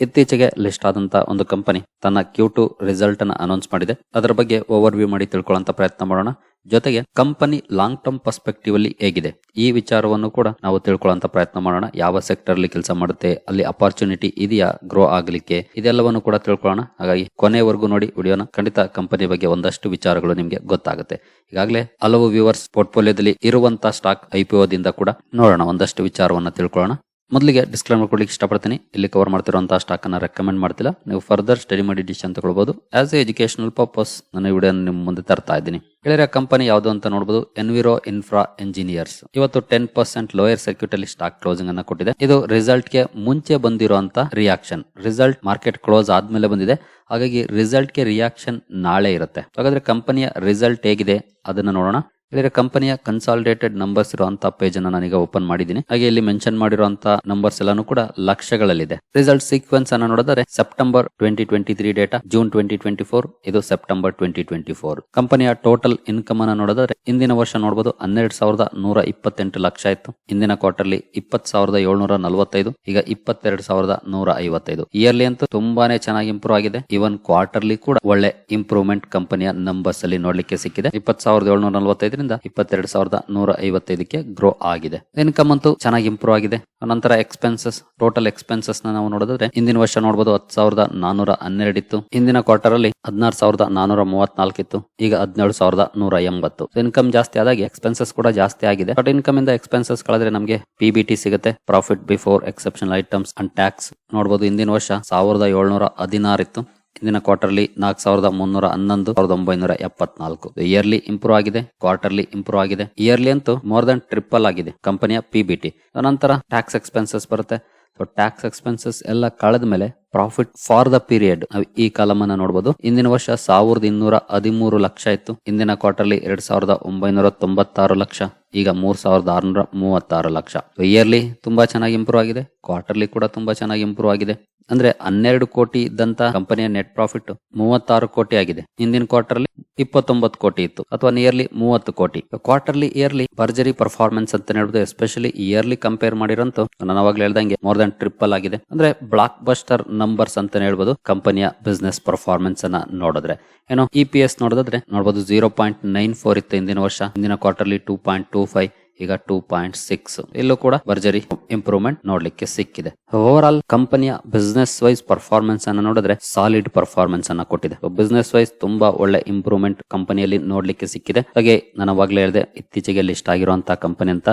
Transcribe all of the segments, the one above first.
ಇತ್ತೀಚೆಗೆ ಲಿಸ್ಟ್ ಆದಂತ ಒಂದು ಕಂಪನಿ ತನ್ನ ಕ್ಯೂ ಟು ರಿಸಲ್ಟ್ ಅನ್ನ ಅನೌನ್ಸ್ ಮಾಡಿದೆ. ಅದರ ಬಗ್ಗೆ ಓವರ್ ವ್ಯೂ ಮಾಡಿ ತಿಳ್ಕೊಳ್ಳೋಂತ ಪ್ರಯತ್ನ ಮಾಡೋಣ. ಜೊತೆಗೆ ಕಂಪನಿ ಲಾಂಗ್ ಟರ್ಮ್ ಪರ್ಸ್ಪೆಕ್ಟಿವ್ ಅಲ್ಲಿ ಹೇಗಿದೆ. ಈ ವಿಚಾರವನ್ನು ಕೂಡ ನಾವು ತಿಳ್ಕೊಳ್ಳೋಂತ ಪ್ರಯತ್ನ ಮಾಡೋಣ. ಯಾವ ಸೆಕ್ಟರ್ ಅಲ್ಲಿ ಕೆಲಸ ಮಾಡುತ್ತೆ, ಅಲ್ಲಿ ಅಪಾರ್ಚುನಿಟಿ ಇದೆಯಾ ಗ್ರೋ ಆಗಲಿಕ್ಕೆ, ಇದೆಲ್ಲವನ್ನು ಕೂಡ ತಿಳ್ಕೊಳ್ಳೋಣ. ಹಾಗಾಗಿ ಕೊನೆವರೆಗೂ ನೋಡಿ ವಿಡಿಯೋನ. ಖಂಡಿತ ಕಂಪನಿ ಬಗ್ಗೆ ಒಂದಷ್ಟು ವಿಚಾರಗಳು ನಿಮಗೆ ಗೊತ್ತಾಗುತ್ತೆ. ಈಗಾಗಲೇ ಹಲವು ವ್ಯೂವರ್ಸ್ ಪೋರ್ಟ್ಫೋಲಿಯೋದಲ್ಲಿ ಇರುವಂತಹ ಸ್ಟಾಕ್ ಐಪಿಒದಿಂದ ಕೂಡ ನೋಡೋಣ. ಒಂದಷ್ಟು ವಿಚಾರವನ್ನ ತಿಳ್ಕೊಳ್ಳೋಣ. ಮೊದಲಿಗೆ ಡಿಸ್ಕ್ಲೈಮರ್ ಕೊಡ್ಲಿಕ್ಕೆ ಇಷ್ಟಪಡ್ತೀನಿ. ಇಲ್ಲಿ ಕವರ್ ಮಾಡ್ತಿರುವಂತಹ ಸ್ಟಾಕ್ ಅನ್ನ ರೆಕಮೆಂಡ್ ಮಾಡ್ತಿಲ್ಲ. ನೀವು ಫರ್ದರ್ ಸ್ಟಡಿ ಮಾಡಿ ಡಿಸಿಷನ್ ತಗೊಳ್ಬಹುದು ಆಸ್ ಎ ಎಜುಕೇಶನಲ್ ಪರ್ಪಸ್ ನನ್ನ ವಿಡಿಯೋ ನಿಮ್ಮ ಮುಂದೆ ತರ್ತಾ ಇದ್ದೀನಿ. ಹೇಳಿರೋ ಕಂಪನಿ ಯಾವುದು ಅಂತ ನೋಡಬಹುದು ಎನ್ವಿರೋ ಇನ್ಫ್ರಾ ಎಂಜಿನಿಯರ್ಸ್ ಇವತ್ತು ಟೆನ್ ಪರ್ಸೆಂಟ್ ಲೋಯರ್ ಸರ್ಕ್ಯೂಟ್ ಅಲ್ಲಿ ಸ್ಟಾಕ್ ಕ್ಲೋಸಿಂಗ್ ಅನ್ನ ಕೊಟ್ಟಿದೆ. ಇದು ರಿಸಲ್ಟ್ಗೆ ಮುಂಚೆ ಬಂದಿರುವಂತ ರಿಯಾಕ್ಷನ್ ರಿಸಲ್ಟ್ ಮಾರ್ಕೆಟ್ ಕ್ಲೋಸ್ ಆದ್ಮೇಲೆ ಬಂದಿದೆ. ಹಾಗಾಗಿ ರಿಸಲ್ಟ್ಗೆ ರಿಯಾಕ್ಷನ್ ನಾಳೆ ಇರುತ್ತೆ. ಹಾಗಾದ್ರೆ ಕಂಪನಿಯ ರಿಸಲ್ಟ್ ಹೇಗಿದೆ? ಅದನ್ನ ನೋಡೋಣ. ಹೇಳಿದ್ರೆ ಕಂಪನಿಯ ಕನ್ಸಾಲಿಡೇಟೆಡ್ ನಂಬರ್ಸ್ ಇರುವಂತಹ ಪೇಜ್ ಅನ್ನ ನಾನೀಗ ಓಪನ್ ಮಾಡಿದ್ದೀನಿ. ಹಾಗೆ ಇಲ್ಲಿ ಮೆನ್ಷನ್ ಮಾಡಿರುವಂತಹ ನಂಬರ್ಸ್ ಎಲ್ಲಾನು ಕೂಡ ಲಕ್ಷಗಳಲ್ಲಿದೆ. ರಿಸಲ್ಟ್ ಸೀಕ್ವೆನ್ಸ್ ಅನ್ನ ನೋಡಿದರೆ September twenty twenty three data June twenty twenty four ಇದು ಸೆಪ್ಟೆಂಬರ್ ಟ್ವೆಂಟಿ ಟ್ವೆಂಟಿ ಫೋರ್ ಕಂಪನಿಯ ಟೋಟಲ್ ಇನ್ಕಮ್ ಅನ್ನ ನೋಡಿದ್ರೆ ಇಂದಿನ ವರ್ಷ ನೋಡಬಹುದು ಹನ್ನೆರಡು ಸಾವಿರದ ನೂರ ಇಪ್ಪತ್ತೆಂಟು ಲಕ್ಷ ಇತ್ತು ಇಂದಿನ ಕ್ವಾರ್ಟರ್ಲಿ ಇಪ್ಪತ್ ಸಾವಿರದ ಏಳ್ನೂರ ನಲವತ್ತೈದು, ಈಗ ಇಪ್ಪತ್ತೆರಡು ಸಾವಿರದ ನೂರ ಐವತ್ತೈದು. ಇಯರ್ಲಿ ಅಂತೂ ತುಂಬಾನೇ ಚೆನ್ನಾಗಿ ಇಂಪ್ರೂವ್ ಆಗಿದೆ. ಇವನ್ ಕ್ವಾರ್ಟರ್ಲಿ ಕೂಡ ಒಳ್ಳೆ ಇಂಪ್ರೂವ್ಮೆಂಟ್ ಕಂಪನಿಯ ನಂಬರ್ಸ್ ಅಲ್ಲಿ ನೋಡ್ಲಿಕ್ಕೆ ಸಿಕ್ಕಿದೆ. ಇಪ್ಪತ್ ಸಾವಿರದ ಏಳ್ನೂರ ನಲವತ್ತೈದರಿಂದ ಇಪ್ಪತ್ತೆರಡು ಸಾವಿರದ ನೂರ ಐವತ್ತೈದಕ್ಕೆ ಗ್ರೋ ಆಗಿದೆ. ಇನ್ಕಮ್ ಅಂತೂ ಚೆನ್ನಾಗಿ ಇಂಪ್ರೂವ್ ಆಗಿದೆ. ನಂತರ ಎಕ್ಸ್ಪೆನ್ಸಸ್ ಟೋಟಲ್ ಎಕ್ಸ್ಪೆನ್ಸಸ್ ನಾವು ನೋಡಿದ್ರೆ ಇಂದಿನ ವರ್ಷ ನೋಡಬಹುದು ಹತ್ತು ಸಾವಿರದ ನಾನೂರ ಹನ್ನೆರಡು ಇತ್ತು ಇಂದಿನ ಕ್ವಾರ್ಟರ್ ಅಲ್ಲಿ ಹದಿನಾರು ಸಾವಿರದ ನಾನೂರ ಮೂವತ್ನಾಲ್ಕು ಇತ್ತು. ಈಗ ಹದಿನೇಳು ಸಾವಿರದ ನೂರ ಎಂಬತ್ತು ಇನ್ಕಮ್ ಜಾಸ್ತಿ ಆದಾಗ ಎಕ್ಸ್ಪೆನ್ಸಸ್ ಕೂಡ ಜಾಸ್ತಿ ಆಗಿದೆ. ಬಟ್ ಇನ್ಕಮ್ ಇಂದ ಎಕ್ಸ್ಪೆನ್ಸಸ್ ಕಳೆದ್ರೆ ನಮಗೆ ಪಿಬಿಟಿ ಸಿಗುತ್ತೆ. Profit before exceptional items and tax ನೋಡಬಹುದು ಇಂದಿನ ವರ್ಷ ಸಾವಿರದ ಏಳ್ನೂರ ಹದಿನಾರು ಇತ್ತು ಇಂದಿನ ಕ್ವಾರ್ಟರ್ಲಿ ನಾಲ್ಕು ಸಾವಿರದ ಮುನ್ನೂರ ಹನ್ನೊಂದು, ಸಾವಿರದ ಒಂಬೈನೂರ ಎಪ್ಪತ್ನಾಲ್ಕು. ಇಯರ್ಲಿ ಇಂಪ್ರೂವ್ ಆಗಿದೆ ಕ್ವಾರ್ಟರ್ಲಿ ಇಂಪ್ರೂವ್ ಆಗಿದೆ. ಇಯರ್ಲಿ ಅಂತೂ ಮೋರ್ ದನ್ ಟ್ರಿಪಲ್ ಆಗಿದೆ ಕಂಪನಿಯ ಪಿ ಬಿ ಟಿ ನಂತರ ಟ್ಯಾಕ್ಸ್ ಎಕ್ಸ್ಪೆನ್ಸಸ್ ಬರುತ್ತೆ. ಸೊ ಟ್ಯಾಕ್ಸ್ ಎಕ್ಸ್ಪೆನ್ಸಸ್ ಎಲ್ಲ ಕಳೆದ ಮೇಲೆ ಪ್ರಾಫಿಟ್ ಫಾರ್ ದ ಪೀರಿಯಡ್ ನಾವು ಈ ಕಾಲಮ್ ಅನ್ನ ನೋಡಬಹುದು ಇಂದಿನ ವರ್ಷ ಸಾವಿರದ ಇನ್ನೂರ ಹದಿಮೂರು ಲಕ್ಷ ಇತ್ತು. ಇಂದಿನ ಕ್ವಾರ್ಟರ್ಲಿ ಎರಡ್ ಸಾವಿರದ ಒಂಬೈನೂರ ತೊಂಬತ್ತಾರು ಲಕ್ಷ, ಈಗ ಮೂರ್ ಸಾವಿರದ ಆರುನೂರ ಮೂವತ್ತಾರು ಲಕ್ಷ. ಇಯರ್ಲಿ ತುಂಬಾ ಚೆನ್ನಾಗಿ ಇಂಪ್ರೂವ್ ಆಗಿದೆ. ಕ್ವಾರ್ಟರ್ಲಿ ಕೂಡ ತುಂಬಾ ಚೆನ್ನಾಗಿ ಇಂಪ್ರೂವ್ ಆಗಿದೆ. ಅಂದ್ರೆ ಹನ್ನೆರಡು ಕೋಟಿ ಇದ್ದಂತ ಕಂಪನಿಯ ನೆಟ್ ಪ್ರಾಫಿಟ್ ಮೂವತ್ತಾರು ಕೋಟಿ ಆಗಿದೆ. ಇಂದಿನ ಕ್ವಾರ್ಟರ್ಲಿ ಇಪ್ಪತ್ತೊಂಬತ್ತು ಕೋಟಿ ಇತ್ತು. ಅಥವಾ ನಿಯರ್ಲಿ ಮೂವತ್ತು ಕೋಟಿ. ಕ್ವಾರ್ಟರ್ಲಿ ಇಯರ್ಲಿ ಭರ್ಜರಿ ಪರ್ಫಾರ್ಮೆನ್ಸ್ ಅಂತ ಹೇಳ್ಬೋದು ಎಸ್ಪೆಷಲಿ ಇಯರ್ಲಿ ಕಂಪೇರ್ ಮಾಡಿರಂತೂ ನಾನು ಅವಾಗ್ಲೇ ಹೇಳ್ದಂಗೆ ಮೋರ್ ದನ್ ಟ್ರಿಪಲ್ ಆಗಿದೆ. ಅಂದ್ರೆ ಬ್ಲಾಕ್ ಬಸ್ಟರ್ ನಂಬರ್ಸ್ ಅಂತ ಹೇಳ್ಬೋದು ಕಂಪನಿಯ ಬಿಸ್ನೆಸ್ ಪರ್ಫಾರ್ಮೆನ್ಸ್ ಅನ್ನ ನೋಡಿದ್ರೆ. ಏನೋ ಇ ಪಿ ಎಸ್ ನೋಡಿದ್ರೆ ನೋಡಬಹುದು ಜೀರೋ ಪಾಯಿಂಟ್ ನೈನ್ ಫೋರ್ ಇತ್ತು ಇಂದಿನ ವರ್ಷ. ಹಿಂದಿನ quarterly two point two five ಈಗ ಟೂ ಪಾಯಿಂಟ್ ಸಿಕ್ಸ್ ಇಲ್ಲೂ ಕೂಡ ಭರ್ಜರಿ ಇಂಪ್ರೂವ್ಮೆಂಟ್ ನೋಡ್ಲಿಕ್ಕೆ ಸಿಕ್ಕಿದೆ. ಓವರ್ ಆಲ್ ಕಂಪನಿಯ ಬಿಸ್ನೆಸ್ ವೈಸ್ ಪರ್ಫಾರ್ಮೆನ್ಸ್ ಅನ್ನ ನೋಡಿದ್ರೆ ಸಾಲಿಡ್ ಪರ್ಫಾರ್ಮೆನ್ಸ್ ಅನ್ನ ಕೊಟ್ಟಿದೆ. ಬಿಸ್ನೆಸ್ ವೈಸ್ ತುಂಬಾ ಒಳ್ಳೆ ಇಂಪ್ರೂವ್ಮೆಂಟ್ ಕಂಪನಿಯಲ್ಲಿ ನೋಡ್ಲಿಕ್ಕೆ ಸಿಕ್ಕಿದೆ. ಹಾಗೆ ನಾನು ಅವಾಗ್ಲೇ ಹೇಳಿದೆ, ಇತ್ತೀಚೆಗೆ ಲಿಸ್ಟ್ ಆಗಿರುವಂತಹ ಕಂಪನಿ ಅಂತ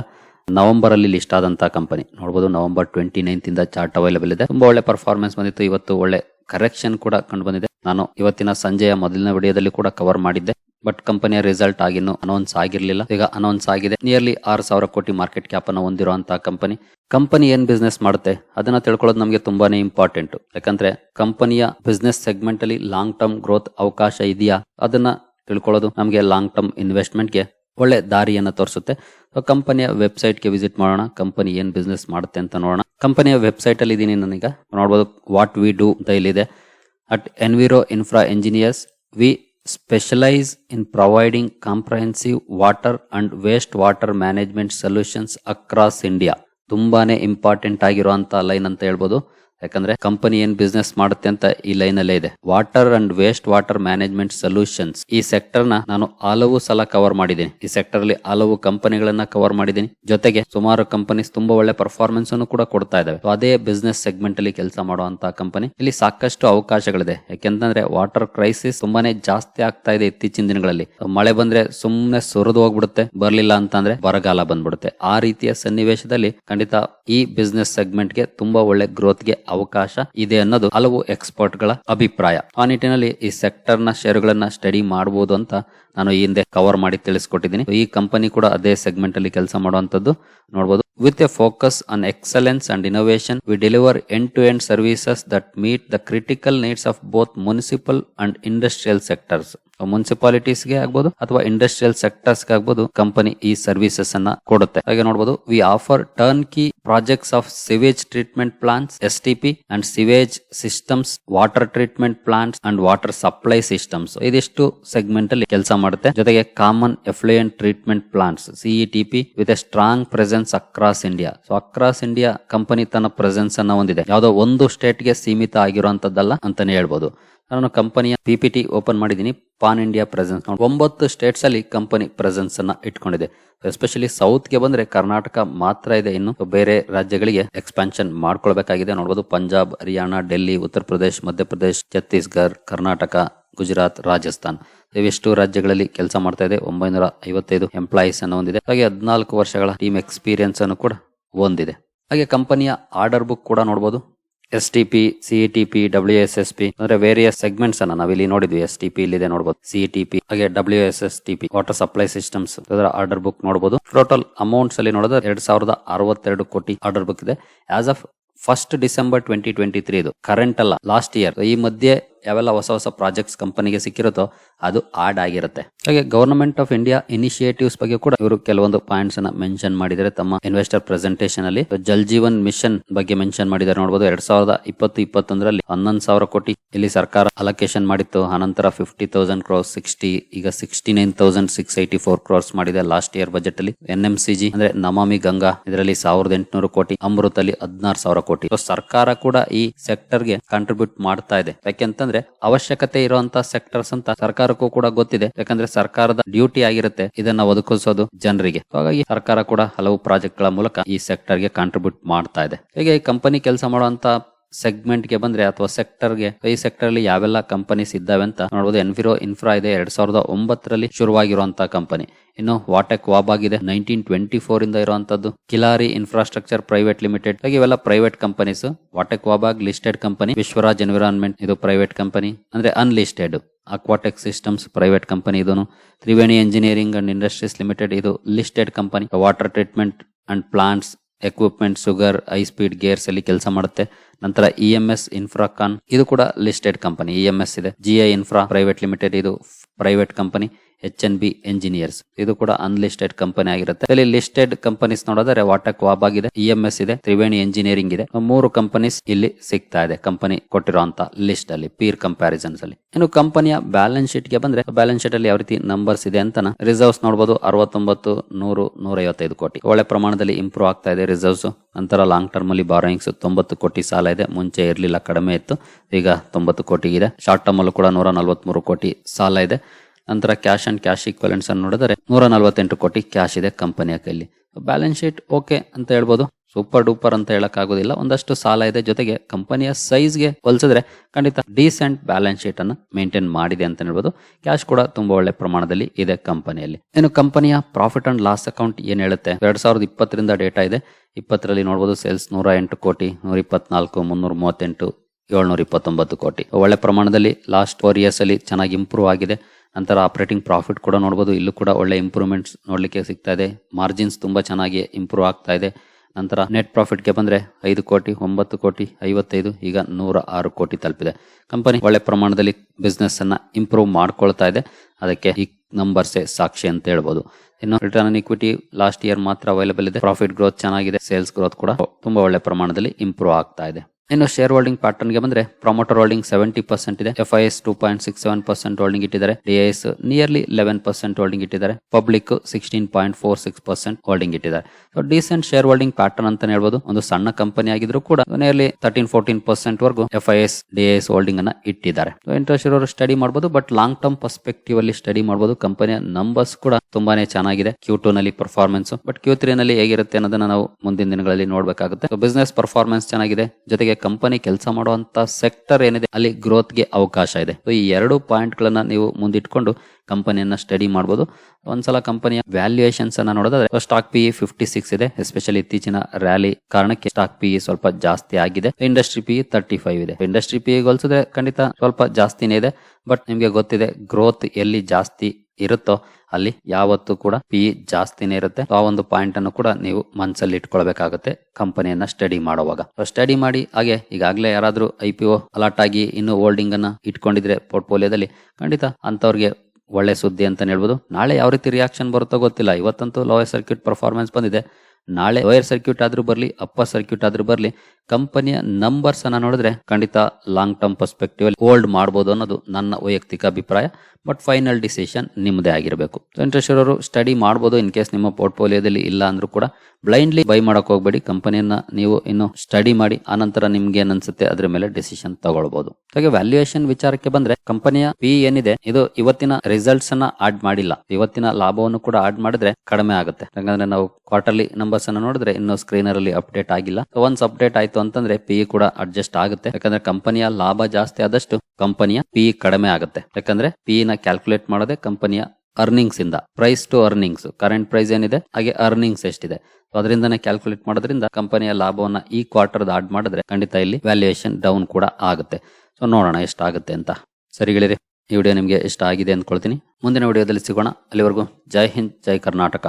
ನವೆಂಬರ್ ಅಲ್ಲಿ ಲಿಸ್ಟ್ ಆದಂತಹ ಕಂಪನಿ ನೋಡಬಹುದು ನವೆಂಬರ್ ಟ್ವೆಂಟಿ ನೈನ್ತ್ ಇಂದ ಚಾರ್ಟ್ ಅವೈಲೇಬಲ್ ಇದೆ. ತುಂಬಾ ಒಳ್ಳೆ ಪರ್ಫಾರ್ಮೆನ್ಸ್ ಬಂದಿತ್ತು. ಇವತ್ತು ಒಳ್ಳೆ ಕರೆಕ್ಷನ್ ಕೂಡ ಕಂಡು ಬಂದಿದೆ ನಾನು ಇವತ್ತಿನ ಸಂಜೆಯ ಮೊದಲಿನ ವಿಡಿಯೋದಲ್ಲಿ ಕೂಡ ಕವರ್ ಮಾಡಿದ್ದೆ. ಬಟ್ ಕಂಪನಿಯ ರಿಸಲ್ಟ್ ಆಗಿನ್ನು ಅನೌನ್ಸ್ ಆಗಿರ್ಲಿಲ್ಲ. ಈಗ ಅನೌನ್ಸ್ ಆಗಿದೆ. ನಿಯರ್ಲಿ ಆರು ಸಾವಿರ ಕೋಟಿ ಮಾರ್ಕೆಟ್ ಕ್ಯಾಪ್ ಅನ್ನು ಹೊಂದಿರುವಂತಹ ಕಂಪನಿ ಕಂಪನಿ ಏನ್ ಬಿಸ್ನೆಸ್ ಮಾಡುತ್ತೆ? ಅದನ್ನ ತಿಳ್ಕೊಳ್ಳೋದು ನಮಗೆ ತುಂಬಾನೇ ಇಂಪಾರ್ಟೆಂಟ್ ಯಾಕಂದ್ರೆ ಕಂಪನಿಯ ಬಿಸ್ನೆಸ್ ಸೆಗ್ಮೆಂಟ್ ಅಲ್ಲಿ ಲಾಂಗ್ ಟರ್ಮ್ ಗ್ರೋತ್ ಅವಕಾಶ ಇದೆಯಾ? ಅದನ್ನ ತಿಳ್ಕೊಳ್ಳೋದು ನಮಗೆ ಲಾಂಗ್ ಟರ್ಮ್ ಇನ್ವೆಸ್ಟ್ಮೆಂಟ್ಗೆ ಒಳ್ಳೆ ದಾರಿಯನ್ನು ತೋರಿಸುತ್ತೆ. ಕಂಪನಿಯ ವೆಬ್ಸೈಟ್ಗೆ ವಿಸಿಟ್ ಮಾಡೋಣ. ಕಂಪನಿ ಏನು ಬಿಸ್ನೆಸ್ ಮಾಡುತ್ತೆ ಅಂತ ನೋಡೋಣ. ಕಂಪನಿಯ ವೆಬ್ಸೈಟ್ ಅಲ್ಲಿ ಇದೀನಿ ನೋಡ್ಬೋದು ನೋಡಬಹುದು ವಾಟ್ ವಿ ಡೂ ಅಂತ ಇಲ್ಲಿದೆ. At Enviro Infra Engineers we specialise in providing comprehensive water and waste water management solutions across India ತುಂಬಾನೇ ಇಂಪಾರ್ಟೆಂಟ್ ಆಗಿರುವಂತಹ ಲೈನ್ ಅಂತ ಹೇಳ್ಬೋದು. ಯಾಕಂದ್ರೆ ಕಂಪನಿ ಏನ್ ಬಿಸ್ನೆಸ್ ಮಾಡುತ್ತೆ ಅಂತ ಈ ಲೈನ್ ಅಲ್ಲೇ ಇದೆ. Water and waste water management solutions ಈ ಸೆಕ್ಟರ್ನ ನಾನು ಹಲವು ಸಲ ಕವರ್ ಮಾಡಿದ್ದೀನಿ. ಈ ಸೆಕ್ಟರ್ ಅಲ್ಲಿ ಹಲವು ಕಂಪನಿಗಳನ್ನ ಕವರ್ ಮಾಡಿದ್ದೀನಿ. ಜೊತೆಗೆ ಸುಮಾರು ಕಂಪನೀಸ್ ತುಂಬಾ ಒಳ್ಳೆ ಪರ್ಫಾರ್ಮೆನ್ಸ್ ಅನ್ನು ಕೂಡ ಕೊಡ್ತಾ ಇದಾವೆ. ಅದೇ ಬಿಸ್ನೆಸ್ ಸೆಗ್ಮೆಂಟ್ ಅಲ್ಲಿ ಕೆಲಸ ಮಾಡುವಂತ ಕಂಪನಿ ಇಲ್ಲಿ ಸಾಕಷ್ಟು ಅವಕಾಶಗಳಿದೆ. ಯಾಕೆಂತಂದ್ರೆ ವಾಟರ್ ಕ್ರೈಸಿಸ್ ತುಂಬಾನೇ ಜಾಸ್ತಿ ಆಗ್ತಾ ಇದೆ ಇತ್ತೀಚಿನ ದಿನಗಳಲ್ಲಿ. ಮಳೆ ಬಂದ್ರೆ ಸುಮ್ನೆ ಸುರಿದು ಹೋಗ್ಬಿಡುತ್ತೆ, ಬರ್ಲಿಲ್ಲ ಅಂತಂದ್ರೆ ಬರಗಾಲ ಬಂದ್ಬಿಡುತ್ತೆ. ಆ ರೀತಿಯ ಸನ್ನಿವೇಶದಲ್ಲಿ ಖಂಡಿತ ಈ ಬಿಸ್ನೆಸ್ ಸೆಗ್ಮೆಂಟ್ಗೆ ತುಂಬಾ ಒಳ್ಳೆ ಗ್ರೋತ್ಗೆ ಅವಕಾಶ ಇದೆ ಅನ್ನೋದು ಹಲವು ಎಕ್ಸ್ಪರ್ಟ್ಗಳ ಅಭಿಪ್ರಾಯ. ಆ ನಿಟ್ಟಿನಲ್ಲಿ ಈ ಸೆಕ್ಟರ್ನ ಷೇರುಗಳನ್ನ ಸ್ಟಡಿ ಮಾಡಬಹುದು ಅಂತ ನಾನು ಈ ಹಿಂದೆ ಕವರ್ ಮಾಡಿ ತಿಳಿಸ್ಕೊಟ್ಟಿದ್ದೀನಿ. ಈ ಕಂಪನಿ ಕೂಡ ಅದೇ ಸೆಗ್ಮೆಂಟ್ ಅಲ್ಲಿ ಕೆಲಸ ಮಾಡುವಂತದ್ದು ನೋಡಬಹುದು with a focus on excellence and innovation we deliver end to end services that meet the critical needs of both municipal and industrial sectors ಮುನ್ಸಿಪಾಲಿಟೀಸ್ಗೆ ಆಗ್ಬೋದು ಅಥವಾ ಇಂಡಸ್ಟ್ರಿಯಲ್ ಸೆಕ್ಟರ್ಸ್ಗೆ ಆಗ್ಬೋದು ಕಂಪನಿ ಈ ಸರ್ವಿಸಸ್ ಅನ್ನ ಕೊಡುತ್ತೆ. ಹಾಗೆ ನೋಡಬಹುದು we offer turnkey projects of sewage treatment plants S T P and sewage systems water treatment plants and water supply systems ಇದಿಷ್ಟು segment ಅಲ್ಲಿ ಕೆಲಸ ಮಾಡುತ್ತೆ. ಜೊತೆಗೆ common effluent treatment plants CETP with a strong presence across India so across India company ತನ್ನ presence ಅನ್ನ ಹೊಂದಿದೆ. ಯಾವುದೋ ಒಂದು ಸ್ಟೇಟ್ಗೆ ಸೀಮಿತ ಆಗಿರುವಂತದ್ದಲ್ಲ ಅಂತಾನೆ ಹೇಳ್ಬೋದು. ನಾನು ಕಂಪನಿಯ ಪಿಪಿಟಿ ಓಪನ್ ಮಾಡಿದ್ದೀನಿ ಪಾನ್ ಇಂಡಿಯಾ ಪ್ರೆಸೆನ್ಸ್ ಒಂಬತ್ತು ಸ್ಟೇಟ್ಸ್ ಅಲ್ಲಿ ಕಂಪನಿ ಪ್ರೆಸೆನ್ಸ್ ಅನ್ನ ಇಟ್ಕೊಂಡಿದೆ. ಎಸ್ಪೆಷಲಿ ಸೌತ್ಗೆ ಬಂದ್ರೆ ಕರ್ನಾಟಕ ಮಾತ್ರ ಇದೆ ಇನ್ನು. ಬೇರೆ ರಾಜ್ಯಗಳಿಗೆ ಎಕ್ಸ್ಪಾನ್ಷನ್ ಮಾಡ್ಕೊಳ್ಬೇಕಾಗಿದೆ. ನೋಡಬಹುದು ಪಂಜಾಬ್ ಹರಿಯಾಣ ಡೆಲ್ಲಿ ಉತ್ತರ ಪ್ರದೇಶ್ ಮಧ್ಯಪ್ರದೇಶ್ ಛತ್ತೀಸ್ಗಢ ಕರ್ನಾಟಕ ಗುಜರಾತ್, ರಾಜಸ್ಥಾನ್. ಇವೆಷ್ಟು ರಾಜ್ಯಗಳಲ್ಲಿ ಕೆಲಸ ಮಾಡ್ತಾ ಇದೆ. ಒಂಬೈನೂರ ಐವತ್ತೈದು ಎಂಪ್ಲಾಯೀಸ್ ಅನ್ನು ಹೊಂದಿದೆ. ಹಾಗೆ ಹದಿನಾಲ್ಕು ವರ್ಷಗಳ ಟೀಮ್ ಎಕ್ಸ್ಪೀರಿಯನ್ಸ್ ಅನ್ನು ಕೂಡ ಹೊಂದಿದೆ. ಹಾಗೆ ಕಂಪನಿಯ ಆರ್ಡರ್ ಬುಕ್ ಕೂಡ ನೋಡಬಹುದು S T P CE P W S S P ಅಂದ್ರೆ ವೇರಿಯಸ್ ಸೆಗ್ಮೆಂಟ್ಸ್ ಅನ್ನ ನಾವಿಲ್ಲಿ ನೋಡಿದ್ವಿ. ಎಸ್ ಟಿ ಪಿ ಇಲ್ಲಿದೆ ನೋಡಬಹುದು ಸಿಇ ಪಿ ಹಾಗೆ W S S T P water supply systems ಅದರ ಆರ್ಡರ್ ಬುಕ್ ನೋಡಬಹುದು ಟೋಟಲ್ ಅಮೌಂಟ್ಸ್ ಅಲ್ಲಿ ನೋಡಿದ್ರೆ ಎರಡ್ ಸಾವಿರದ ಅರವತ್ತೆರಡು ಕೋಟಿ ಆರ್ಡರ್ ಬುಕ್ ಇದೆ. As of first December twenty twenty three ಇದು. ಕರೆಂಟ್ ಅಲ್ಲ ಲಾಸ್ಟ್ ಇಯರ್ ಈ ಮಧ್ಯೆ ಯಾವೆಲ್ಲ ಹೊಸ ಹೊಸ ಪ್ರಾಜೆಕ್ಟ್ಸ್ ಕಂಪನಿಗೆ ಸಿಕ್ಕಿರುತ್ತೋ ಅದು ಆಡ್ ಆಗಿರುತ್ತೆ. ಹಾಗೆ ಗವರ್ನಮೆಂಟ್ ಆಫ್ ಇಂಡಿಯಾ ಇನಿಷಿಯೇಟಿವ್ಸ್ ಬಗ್ಗೆ ಕೂಡ ಇವರು ಕೆಲವೊಂದು ಪಾಯಿಂಟ್ಸ್ ಅನ್ನ ಮೆನ್ಷನ್ ಮಾಡಿದರೆ ತಮ್ಮ ಇನ್ವೆಸ್ಟರ್ ಪ್ರೆಸೆಂಟೇಷನ್ ಅಲ್ಲಿ ಜಲ್ ಜೀವನ್ ಮಿಷನ್ ಬಗ್ಗೆ ಮೆನ್ಷನ್ ಮಾಡಿದ್ದಾರೆ. ನೋಡಬಹುದು ಎರಡ್ ಸಾವಿರದ ಇಪ್ಪತ್ತು, ಇಪ್ಪತ್ತೊಂದರಲ್ಲಿ ಹನ್ನೊಂದು ಸಾವಿರ ಕೋಟಿ ಇಲ್ಲಿ ಸರ್ಕಾರ ಅಲೋಕೇಶನ್ ಮಾಡಿತ್ತು. ಅನಂತರ ಫಿಫ್ಟಿ ತೌಸಂಡ್ ಕ್ರೋಸ್ ಸಿಕ್ಸ್ಟಿ ಈಗ sixty nine thousand six eighty four crores ಮಾಡಿದೆ ಲಾಸ್ಟ್ ಇಯರ್ ಬಜೆಟ್ ಅಲ್ಲಿ. ಎನ್ ಎಂ ಸಿ ಜಿ ಅಂದ್ರೆ ನಮಾಮಿ ಗಂಗಾ, ಇದರಲ್ಲಿ ಸಾವಿರದ ಎಂಟುನೂರು ಕೋಟಿ, ಅಮೃತ್ ಅಲ್ಲಿ ಹದಿನಾರು ಸಾವಿರ ಕೋಟಿ. ಸರ್ಕಾರ ಕೂಡ ಈ ಸೆಕ್ಟರ್ಗೆ ಕಾಂಟ್ರಿಬ್ಯೂಟ್ ಮಾಡ್ತಾ ಇದೆ. ಯಾಕೆಂತಂದ್ರೆ ಅವಶ್ಯಕತೆ ಇರುವಂತ ಸೆಕ್ಟರ್ಸ್ ಅಂತ ಸರ್ಕಾರಕ್ಕೂ ಕೂಡ ಗೊತ್ತಿದೆ. ಯಾಕಂದ್ರೆ ಸರ್ಕಾರದ ಡ್ಯೂಟಿ ಆಗಿರುತ್ತೆ ಇದನ್ನ ಒದಗಿಸೋದು ಜನರಿಗೆ. ಹಾಗಾಗಿ ಸರ್ಕಾರ ಕೂಡ ಹಲವು ಪ್ರಾಜೆಕ್ಟ್ಗಳ ಮೂಲಕ ಈ ಸೆಕ್ಟರ್ಗೆ ಕಾಂಟ್ರಿಬ್ಯೂಟ್ ಮಾಡ್ತಾ ಇದೆ. ಹೀಗೆ ಈ ಕಂಪನಿ ಕೆಲಸ ಮಾಡುವಂತ ಸೆಗ್ಮೆಂಟ್ಗೆ ಬಂದ್ರೆ ಅಥವಾ ಸೆಕ್ಟರ್ಗೆ ಈ ಸೆಕ್ಟರ್ ಅಲ್ಲಿ ಯಾವೆಲ್ಲ ಕಂಪನೀಸ್ ಇದ್ದಾವೆ ಅಂತ ನೋಡಬಹುದು ಎನ್ವಿರೋ ಇನ್ಫ್ರಾ ಇದೆ. ಎರಡ್ ಸಾವಿರದ ಒಂಬತ್ತರಲ್ಲಿ ಶುರುವಾಗಿರುವಂತಹ ಕಂಪನಿ ಇನ್ನು ವಾಟೆಕ್ ವಾಬ್ ಆಗಿದೆ. ನೈನ್ಟೀನ್ ಟ್ವೆಂಟಿ ಫೋರ್ ಇಂದ ಇರುವಂತದ್ದು. ಕಿಲಾರಿ ಇನ್ಫ್ರಾಸ್ಟ್ರಕ್ಚರ್ ಪ್ರೈವೇಟ್ ಲಿಮಿಟೆಡ್ ಇವೆಲ್ಲ private companies VA Tech Wabag listed company Vishvaraj environment ಇದು ಪ್ರೈವೇಟ್ ಕಂಪನಿ ಅಂದ್ರೆ unlisted Aquatech systems private company ಇದನ್ನು Triveni engineering and industries limited ಇದು listed company water treatment and plants equipment sugar high speed gears ಅಲ್ಲಿ ಕೆಲಸ ಮಾಡುತ್ತೆ. ನಂತರ E M S Infracon ಇದು ಕೂಡ listed company E M S ಇದೆ. G I infra private limited ಇದು private company H N B engineers ಇದು ಕೂಡ ಅನ್ಲಿಸ್ಟೆಡ್ ಕಂಪನಿ ಆಗಿರುತ್ತೆ. ಇಲ್ಲಿ ಲಿಸ್ಟೆಡ್ ಕಂಪನೀಸ್ ನೋಡಿದ್ರೆ ವಾಟಕ್ ವಾಬ್ ಆಗಿದೆ ಇ ಎಂ ಎಸ್ ಇದೆ, ತ್ರಿವೇಣಿ ಎಂಜಿನಿಯರಿಂಗ್ ಇದೆ. ಮೂರು ಕಂಪನೀಸ್ ಇಲ್ಲಿ ಸಿಗ್ತಾ ಇದೆ ಕಂಪನಿ ಕೊಟ್ಟಿರುವಂತ ಲಿಸ್ಟ್ ಅಲ್ಲಿ ಪೀರ್ ಕಂಪ್ಯಾರಿಸನ್ಸ್ ಅಲ್ಲಿ. ಇನ್ನು ಕಂಪನಿಯ ಬ್ಯಾಲೆನ್ಸ್ ಶೀಟ್ಗೆ ಬಂದ್ರೆ ಬ್ಯಾಲೆನ್ಸ್ ಶೀಟ್ ಅಲ್ಲಿ ಯಾವ ರೀತಿ ನಂಬರ್ಸ್ ಇದೆ ಅಂತ ರಿಸರ್ವ್ಸ್ ನೋಡಬಹುದು ಅರವತ್ತೊಂಬತ್ತು, ನೂರು ನೂರ ಐವತ್ತೈದು ಕೋಟಿ. ಒಳ್ಳೆ ಪ್ರಮಾಣದಲ್ಲಿ ಇಂಪ್ರೂವ್ ಆಗ್ತಾ ಇದೆ ರಿಸರ್ವ್ಸ್ ನಂತರ ಲಾಂಗ್ ಟರ್ಮ್ ಅಲ್ಲಿ ಬಾರೋಯಿಂಗ್ಸ್ ತೊಂಬತ್ತು ಕೋಟಿ ಸಾಲ ಇದೆ, ಮುಂಚೆ ಇರಲಿಲ್ಲ, ಕಡಿಮೆ ಇತ್ತು, ಈಗ ತೊಂಬತ್ತು ಕೋಟಿ ಇದೆ ಶಾರ್ಟ್ ಟರ್ಮ್ ಅಲ್ಲೂ ಕೂಡ ನೂರ ನಲವತ್ಮೂರು ಕೋಟಿ ಸಾಲ ಇದೆ. ನಂತರ ಕ್ಯಾಶ್ ಅಂಡ್ ಕ್ಯಾಶ್ ಈಕ್ವಲೆಂಟ್ಸ್ ಅನ್ನು ನೋಡಿದರೆ ನೂರ ನಲವತ್ತೆಂಟು ಕೋಟಿ ಕ್ಯಾಶ್ ಇದೆ ಕಂಪನಿಯ ಕೈಲಿ. ಬ್ಯಾಲೆನ್ಸ್ ಶೀಟ್ ಓಕೆ ಅಂತ ಹೇಳ್ಬೋದು. ಸೂಪರ್ ಡೂಪರ್ ಅಂತ ಹೇಳಕ್ ಆಗೋದಿಲ್ಲ ಒಂದಷ್ಟು ಸಾಲ ಇದೆ ಜೊತೆಗೆ ಕಂಪನಿಯ ಸೈಜ್ಗೆ ಹೋಲಿಸಿದ್ರೆ ಖಂಡಿತ ಡೀಸೆಂಟ್ ಬ್ಯಾಲೆನ್ಸ್ ಶೀಟ್ ಅನ್ನು ಮೇಂಟೈನ್ ಮಾಡಿದೆ ಅಂತ ಹೇಳ್ಬೋದು. ಕ್ಯಾಶ್ ಕೂಡ ತುಂಬಾ ಒಳ್ಳೆ ಪ್ರಮಾಣದಲ್ಲಿ ಇದೆ ಕಂಪನಿಯಲ್ಲಿ ಇನ್ನು ಕಂಪನಿಯ ಪ್ರಾಫಿಟ್ ಅಂಡ್ ಲಾಸ್ ಅಕೌಂಟ್ ಏನ್ ಹೇಳುತ್ತೆ? ಎರಡ್ ಸಾವಿರದ ಇಪ್ಪತ್ತರಿಂದ ಡೇಟಾ ಇದೆ. ಇಪ್ಪತ್ತರಲ್ಲಿ ನೋಡಬಹುದು ಸೇಲ್ಸ್ ನೂರ ಎಂಟು ಕೋಟಿ ನೂರ ಇಪ್ಪತ್ನಾಲ್ಕು ಮುನ್ನೂರ ಮೂವತ್ತೆಂಟು ಏಳ್ನೂರ ಇಪ್ಪತ್ತೊಂಬತ್ತು ಕೋಟಿ. ಒಳ್ಳೆ ಪ್ರಮಾಣದಲ್ಲಿ ಲಾಸ್ಟ್ ಫೋರ್ ಇಯರ್ಸ್ ಅಲ್ಲಿ ಚೆನ್ನಾಗಿ ಇಂಪ್ರೂವ್ ಆಗಿದೆ. ನಂತರ ಆಪರೇಟಿಂಗ್ ಪ್ರಾಫಿಟ್ ಕೂಡ ನೋಡ್ಬೋದು. ಇಲ್ಲೂ ಕೂಡ ಒಳ್ಳೆ ಇಂಪ್ರೂವ್ಮೆಂಟ್ಸ್ ನೋಡಲಿಕ್ಕೆ ಸಿಗ್ತಾ ಇದೆ. ಮಾರ್ಜಿನ್ಸ್ ತುಂಬ ಚೆನ್ನಾಗಿ ಇಂಪ್ರೂವ್ ಆಗ್ತಾ ಇದೆ. ನಂತರ ನೆಟ್ ಪ್ರಾಫಿಟ್ಗೆ ಬಂದರೆ ಐದು ಕೋಟಿ, ಒಂಬತ್ತು ಕೋಟಿ, ಐವತ್ತೈದು, ಈಗ ನೂರ ಆರು ಕೋಟಿ ತಲುಪಿದೆ. ಕಂಪನಿ ಒಳ್ಳೆ ಪ್ರಮಾಣದಲ್ಲಿ ಬಿಸ್ನೆಸ್ಸನ್ನು ಇಂಪ್ರೂವ್ ಮಾಡ್ಕೊಳ್ತಾ ಇದೆ. ಅದಕ್ಕೆ ಈ ನಂಬರ್ಸೇ ಸಾಕ್ಷಿ ಅಂತ ಹೇಳ್ಬೋದು. ಇನ್ನು return on equity last year ಮಾತ್ರ ಅವೈಲೇಬಲ್ ಇದೆ. ಪ್ರಾಫಿಟ್ ಗ್ರೋತ್ ಚೆನ್ನಾಗಿದೆ. ಸೇಲ್ಸ್ ಗ್ರೋತ್ ಕೂಡ ತುಂಬಾ ಒಳ್ಳೆ ಪ್ರಮಾಣದಲ್ಲಿ ಇಂಪ್ರೂವ್ ಆಗ್ತಾ ಇದೆ. ಇನ್ನು ಶೇರ್ ಹೋಲ್ಡಿಂಗ್ ಪ್ಯಾಟರ್ನ್ಗೆ ಬಂದ್ರೆ ಪ್ರೊಮೋಟರ್ ಹೋಲ್ಡಿಂಗ್ ಸೆವೆಂಟಿ ಪರ್ಸೆಂಟ್ ಇದೆ F I S two point six seven percent holding ಇಟ್ಟಿದ್ದಾರೆ DIIs nearly eleven percent holding ಇಟ್ಟಿದ್ದಾರೆ public sixteen point four six percent holding ಇಟ್ಟಿದ್ದಾರೆ. So decent share holding pattern ಅಂತ ಹೇಳ್ಬೋದು. ಒಂದು ಸಣ್ಣ ಕಂಪನಿ ಆಗಿದ್ರು ಕೂಡ ನಿಯರ್ಲಿ ತರ್ಟೀನ್ ಫೋರ್ಟೀನ್ ಪರ್ಸೆಂಟ್ ವರೆಗೂ F I S DIIs holding ಅನ್ನ ಇಟ್ಟಿದ್ದಾರೆ. ಇಂಟ್ರೆಸ್ಟ್ ಇರೋರು ಸ್ಟಡಿ ಮಾಡಬಹುದು ಬಟ್ ಲಾಂಗ್ ಟರ್ಮ್ ಪರ್ಸ್ಪೆಕ್ಟಿವ್ ಅಲ್ಲಿ ಸ್ಟಡಿ ಮಾಡಬಹುದು ಕಂಪನಿಯ ನಂಬರ್ಸ್ ಕೂಡ ತುಂಬಾನೇ ಚೆನ್ನಾಗಿದೆ. ಕ್ಯೂ ಟೂ ನಲ್ಲಿ ಪರ್ಫಾರ್ಮೆನ್ಸ್ ಬಟ್ ಕ್ಯೂ ತ್ರೀ ನಲ್ಲಿ ಹೇಗಿರುತ್ತೆ ಅನ್ನೋದನ್ನ ನಾವು ಮುಂದಿನ ದಿನಗಳಲ್ಲಿ ನೋಡಬೇಕಾಗುತ್ತೆ. ಬಿಸ್ನೆಸ್ ಪರ್ಫಾರ್ಮೆನ್ಸ್ ಚೆನ್ನಾಗಿದೆ. ಜೊತೆಗೆ ಕಂಪನಿ ಕೆಲಸ ಮಾಡುವಂತ ಸೆಕ್ಟರ್ ಏನಿದೆ, ಅಲ್ಲಿ ಗ್ರೋತ್ಗೆ ಅವಕಾಶ ಇದೆ. ಈ ಎರಡು ಪಾಯಿಂಟ್ ಗಳನ್ನ ನೀವು ಮುಂದಿಟ್ಕೊಂಡು ಕಂಪನಿಯನ್ನ ಸ್ಟಡಿ ಮಾಡಬಹುದು ಒಂದ್ಸಲ ಕಂಪನಿಯ ವ್ಯಾಲ್ಯೂಯೇಷನ್ಸ್ ಅನ್ನ ನೋಡೋದಾದ್ರೆ ಸ್ಟಾಕ್ ಪಿ ಫಿಫ್ಟಿ ಸಿಕ್ಸ್ ಇದೆ. ಎಸ್ಪೆಷಲಿ ಇತ್ತೀಚಿನ ರ್ಯಾಲಿ ಕಾರಣಕ್ಕೆ ಸ್ಟಾಕ್ ಪಿ ಸ್ವಲ್ಪ ಜಾಸ್ತಿ ಆಗಿದೆ. ಇಂಡಸ್ಟ್ರಿ ಪಿ ತರ್ಟಿ ಫೈವ್ ಇದೆ. ಇಂಡಸ್ಟ್ರಿ ಪಿ ಹೋಲಿಸಿದ್ರೆ ಖಂಡಿತ ಸ್ವಲ್ಪ ಜಾಸ್ತಿನೇ ಇದೆ. ಬಟ್ ನಿಮ್ಗೆ ಗೊತ್ತಿದೆ ಗ್ರೋತ್ ಎಲ್ಲಿ ಜಾಸ್ತಿ ಇರುತ್ತೋ ಅಲ್ಲಿ ಯಾವತ್ತೂ ಕೂಡ ಪಿ ಜಾಸ್ತಿನೇ ಇರುತ್ತೆ. ಆ ಒಂದು ಪಾಯಿಂಟ್ ಅನ್ನು ಕೂಡ ನೀವು ಮನಸ್ಸಲ್ಲಿ ಇಟ್ಕೊಳ್ಬೇಕಾಗುತ್ತೆ ಕಂಪನಿಯನ್ನ ಸ್ಟಡಿ ಮಾಡುವಾಗ. ಸ್ಟಡಿ ಮಾಡಿ, ಹಾಗೆ ಈಗಾಗಲೇ ಯಾರಾದರೂ ಐ ಪಿ ಒ ಅಲಾಟ್ ಆಗಿ ಇನ್ನು ಹೋಲ್ಡಿಂಗ್ ಅನ್ನ ಇಟ್ಕೊಂಡಿದ್ರೆ ಪೋರ್ಟ್ಫೋಲಿಯೋದಲ್ಲಿ ಖಂಡಿತ ಅಂತವ್ರಿಗೆ ಒಳ್ಳೆ ಸುದ್ದಿ ಅಂತ ಹೇಳ್ಬೋದು. ನಾಳೆ ಯಾವ ರೀತಿ ರಿಯಾಕ್ಷನ್ ಬರುತ್ತೋ ಗೊತ್ತಿಲ್ಲ. ಇವತ್ತಂತೂ ಲೋಯರ್ ಸರ್ಕ್ಯೂಟ್ ಪರ್ಫಾರ್ಮೆನ್ಸ್ ಬಂದಿದೆ. ನಾಳೆ ಲೋಯರ್ ಸರ್ಕ್ಯೂಟ್ ಆದ್ರೂ ಬರಲಿ ಅಪ್ಪ ಸರ್ಕ್ಯೂಟ್ ಆದ್ರೂ ಬರಲಿ ಕಂಪನಿಯ ನಂಬರ್ಸ್ ಅನ್ನ ನೋಡಿದ್ರೆ ಖಂಡಿತ ಲಾಂಗ್ ಟರ್ಮ್ ಪರ್ಸ್ಪೆಕ್ಟಿವ್ ಅಲ್ಲಿ ಹೋಲ್ಡ್ ಮಾಡಬಹುದು ಅನ್ನೋದು ನನ್ನ ವೈಯಕ್ತಿಕ ಅಭಿಪ್ರಾಯ. ಬಟ್ ಫೈನಲ್ ಡಿಸಿಷನ್ ನಿಮ್ಮದೇ ಆಗಿರಬೇಕು. ಇಂಟ್ರೆಸ್ಟ್ ಇರೋರು ಸ್ಟಡಿ ಮಾಡ್ಬೋದು ಇನ್ ಕೇಸ್ ನಿಮ್ಮ ಪೋರ್ಟ್ಫೋಲಿಯೋದಲ್ಲಿ ಇಲ್ಲ ಅಂದ್ರೂ ಕೂಡ ಬ್ಲೈಂಡ್ಲಿ ಬೈ ಮಾಡಕ್ ಹೋಗ್ಬೇಡಿ. ಕಂಪನಿಯನ್ನ ನೀವು ಇನ್ನು ಸ್ಟಡಿ ಮಾಡಿ, ಆನಂತರ ನಿಮ್ಗೆ ಏನ್ ಅನ್ಸುತ್ತೆ ಅದ್ರ ಮೇಲೆ ಡಿಸಿಷನ್ ತಗೊಳ್ಬಹುದು ಹಾಗೆ ವ್ಯಾಲ್ಯೂಯೇಷನ್ ವಿಚಾರಕ್ಕೆ ಬಂದ್ರೆ, ಕಂಪನಿಯ ಪಿ ಏನಿದೆ, ಇದು ಇವತ್ತಿನ ರಿಸಲ್ಟ್ಸ್ ಅನ್ನ ಆಡ್ ಮಾಡಿಲ್ಲ. ಇವತ್ತಿನ ಲಾಭವನ್ನು ಕೂಡ ಆಡ್ ಮಾಡಿದ್ರೆ ಕಡಿಮೆ ಆಗುತ್ತೆ. ಯಾಕಂದ್ರೆ ನಾವು ಕ್ವಾರ್ಟರ್ಲಿ ನಂಬರ್ಸ್ ಅನ್ನ ನೋಡಿದ್ರೆ ಇನ್ನು ಸ್ಕ್ರೀನರ್ ಅಲ್ಲಿ ಅಪ್ಡೇಟ್ ಆಗಿಲ್ಲ. ಒನ್ಸ್ ಅಪ್ಡೇಟ್ ಆಯ್ತು ಅಂತಂದ್ರೆ ಪಿ ಕೂಡ ಅಡ್ಜಸ್ಟ್ ಆಗುತ್ತೆ. ಯಾಕಂದ್ರೆ ಕಂಪನಿಯ ಲಾಭ ಜಾಸ್ತಿ ಆದಷ್ಟು ಕಂಪನಿಯ ಪಿ ಕಡಿಮೆ ಆಗುತ್ತೆ. ಯಾಕಂದ್ರೆ ಪಿ ನ ಕ್ಯಾಲ್ಕುಲೇಟ್ ಮಾಡೋದೇ ಕಂಪನಿಯ ಅರ್ನಿಂಗ್ಸ್ ಇಂದ price to earnings current price ಏನಿದೆ, ಹಾಗೆ ಅರ್ನಿಂಗ್ಸ್ ಎಷ್ಟಿದೆ. ಅದರಿಂದನೇ ಕ್ಯಾಲ್ಕುಲೇಟ್ ಮಾಡೋದ್ರಿಂದ ಕಂಪನಿಯ ಲಾಭವನ್ನ ಈ ಕ್ವಾರ್ಟರ್ ಆಡ್ ಮಾಡಿದ್ರೆ ಖಂಡಿತ ಇಲ್ಲಿ ವ್ಯಾಲ್ಯೂಯೇಷನ್ ಡೌನ್ ಕೂಡ ಆಗುತ್ತೆ. ಸೊ ನೋಡೋಣ ಎಷ್ಟಾಗುತ್ತೆ ಅಂತ. ಸರಿ ಗೆಳೆಯರಿ, ಈ ವಿಡಿಯೋ ನಿಮಗೆ ಇಷ್ಟ ಆಗಿದೆ ಅಂದ್ಕೊಳ್ತೀನಿ. ಮುಂದಿನ ವಿಡಿಯೋದಲ್ಲಿ ಸಿಗೋಣ. ಅಲ್ಲಿವರೆಗೂ ಜೈ ಹಿಂದ್, ಜೈ ಕರ್ನಾಟಕ.